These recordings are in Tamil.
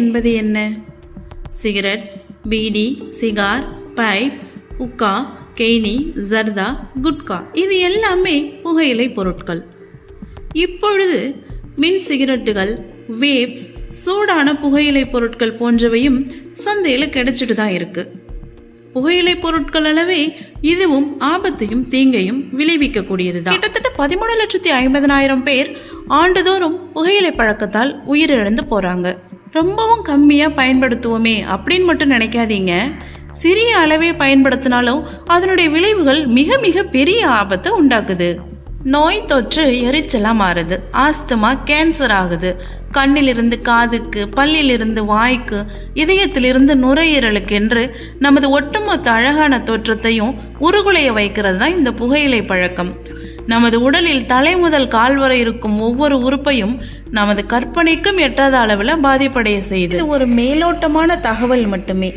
என்பது என்ன? சிகரெட் பீடி சிகார் பைப் உக்கா கெய்னி ஜர்தா குட்கா இது எல்லாமே புகையிலை பொருட்கள். இப்பொழுது மின் சிகரெட்டுகள் வேப்ஸ் சூடான புகையிலை பொருட்கள் போன்றவையும் சந்தையில் கிடைச்சிட்டு தான் இருக்கு. புகையிலை பொருட்கள் அளவே இதுவும் ஆபத்தையும் தீங்கையும் விளைவிக்கக்கூடியது தான். கிட்டத்தட்ட பதிமூணு லட்சத்தி ஐம்பதனாயிரம் பேர் ஆண்டுதோறும் புகையிலை பழக்கத்தால் உயிரிழந்து போறாங்க. ரொம்பவும் கம்மியாக பயன்படுத்துவோமே அப்படின்னு மட்டும் நினைக்காதீங்க. சிறிய அளவே பயன்படுத்தினாலும் அதனுடைய விளைவுகள் மிக மிக பெரிய ஆபத்தை உண்டாக்குது. நோய் தொற்று எரிச்சலாக மாறுது. ஆஸ்துமா கேன்சர் ஆகுது. கண்ணிலிருந்து காதுக்கு பல்லிலிருந்து வாய்க்கு இதயத்திலிருந்து நுரையீரலுக்கு என்று நமது ஒட்டுமொத்த அழகான தோற்றத்தையும் உருகுலைய வைக்கிறது தான் இந்த புகையிலை பழக்கம். நமது உடலில் தலை முதல் கால் வரை இருக்கும் ஒவ்வொரு உறுப்பையும் நமது கற்பனைக்கும் எட்டாத அளவில் பாதிப்படைய செய்யுது இது ஒரு மேலோட்டமான தகவல் மட்டுமே.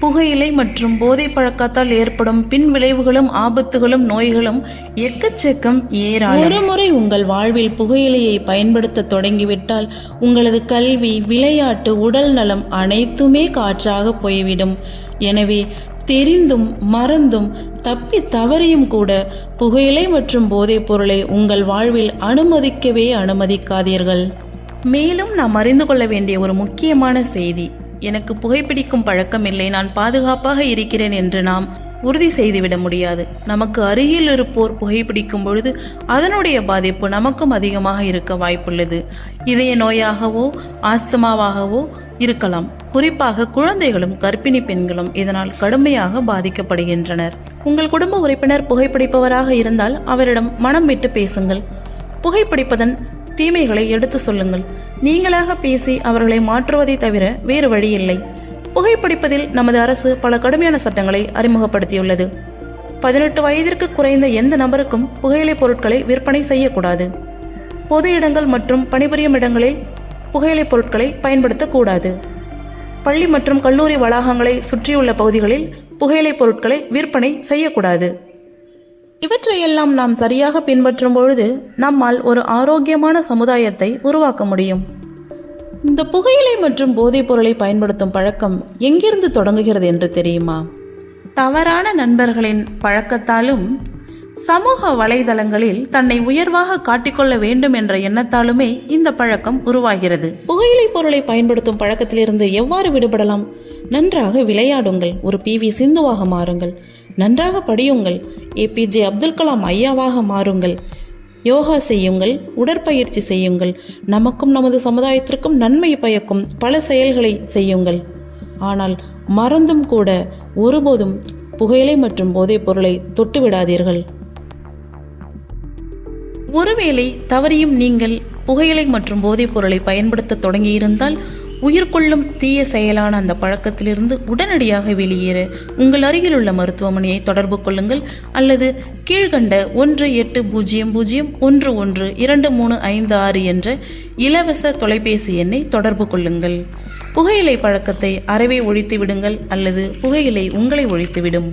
புகையிலை மற்றும் போதை பழக்கத்தால் ஏற்படும் பின் விளைவுகளும் ஆபத்துகளும் நோய்களும் எக்கச்சக்கம் ஏறாது ஒரு முறை உங்கள் வாழ்வில் புகையிலையை பயன்படுத்த தொடங்கிவிட்டால் உங்களது கல்வி விளையாட்டு உடல் நலம் அனைத்துமே காற்றாக போய்விடும். எனவே தெரிந்தும் மறந்தும் தப்பி தவறியும் கூட புகையிலை மற்றும் போதைப் பொருளை உங்கள் வாழ்வில் அனுமதிக்கவே அனுமதிக்காதீர்கள். மேலும் நாம் அறிந்து கொள்ள வேண்டிய ஒரு முக்கியமான செய்தி. எனக்கு புகைப்பிடிக்கும் பழக்கம் இல்லை நான் பாதுகாப்பாக இருக்கிறேன் என்று நாம் உறுதி செய்துவிட முடியாது. நமக்கு அருகில் இருப்போர் புகைப்பிடிக்கும் பொழுது அதனுடைய பாதிப்பு நமக்கும் அதிகமாக இருக்க வாய்ப்புள்ளது. இதய நோயாகவோ ஆஸ்துமாவாகவோ இருக்கலாம். குறிப்பாக குழந்தைகளும் கர்ப்பிணி பெண்களும் இதனால் கடுமையாக பாதிக்கப்படுகின்றனர். உங்கள் குடும்ப உறுப்பினர் புகைப்பிடிப்பவராக இருந்தால் அவரிடம் மனம் விட்டு பேசுங்கள். புகைப்பிடிப்பதன் தீமைகளை எடுத்து சொல்லுங்கள். நீங்களாக பேசி அவர்களை மாற்றுவதை தவிர வேறு வழியில்லை. புகைப்பிடிப்பதில் நமது அரசு பல கடுமையான சட்டங்களை அறிமுகப்படுத்தியுள்ளது. பதினெட்டு வயதிற்கு குறைந்த எந்த நபருக்கும் புகையிலை பொருட்களை விற்பனை செய்யக்கூடாது. பொது இடங்கள் மற்றும் பணிபுரியும் இடங்களில் புகையிலைப் பொருட்களை பயன்படுத்தக்கூடாது. பள்ளி மற்றும் கல்லூரி வளாகங்களை சுற்றியுள்ள பகுதிகளில் புகையிலைப் பொருட்களை விற்பனை செய்யக்கூடாது. இவற்றையெல்லாம் நாம் சரியாக பின்பற்றும் பொழுது நம்மால் ஒரு ஆரோக்கியமான சமுதாயத்தை உருவாக்க முடியும். இந்த புகையிலை மற்றும் போதைப் பொருளை பயன்படுத்தும் பழக்கம் எங்கிருந்து தொடங்குகிறது என்று தெரியுமா? தவறான நண்பர்களின் பழக்கத்தாலும் சமூக வலைதளங்களில் தன்னை உயர்வாக காட்டிக்கொள்ள வேண்டும் என்ற எண்ணத்தாலுமே இந்த பழக்கம் உருவாகிறது. புகையிலை பொருளை பயன்படுத்தும் பழக்கத்திலிருந்து எவ்வாறு விடுபடலாம்? நன்றாக விளையாடுங்கள். ஒரு பி. வி. சிந்துவாக மாறுங்கள். நன்றாக படியுங்கள். ஏபிஜே அப்துல் கலாம் ஐயாவாக மாறுங்கள். யோகா செய்யுங்கள். உடற்பயிற்சி செய்யுங்கள். நமக்கும் நமது சமுதாயத்திற்கும் நன்மை பயக்கும் பல செயல்களை செய்யுங்கள். ஆனால் மறந்தும் கூட ஒருபோதும் புகையிலை மற்றும் போதைப் பொருளை தொட்டுவிடாதீர்கள். ஒருவேளை தவறியும் நீங்கள் புகையிலை மற்றும் போதைப் பொருளை பயன்படுத்த தொடங்கியிருந்தால் உயிர்கொள்ளும் தீய செயலான அந்த பழக்கத்திலிருந்து உடனடியாக வெளியேற உங்கள் அருகில் உள்ள மருத்துவமனையை தொடர்பு கொள்ளுங்கள் அல்லது கீழ்கண்ட ஒன்று எட்டு பூஜ்ஜியம் பூஜ்ஜியம் ஒன்று ஒன்று இரண்டு மூணு ஐந்து ஆறு என்ற இலவச தொலைபேசி எண்ணை தொடர்பு கொள்ளுங்கள். புகையிலை பழக்கத்தை அறவே ஒழித்து விடுங்கள் அல்லது புகையிலை உங்களை ஒழித்துவிடும்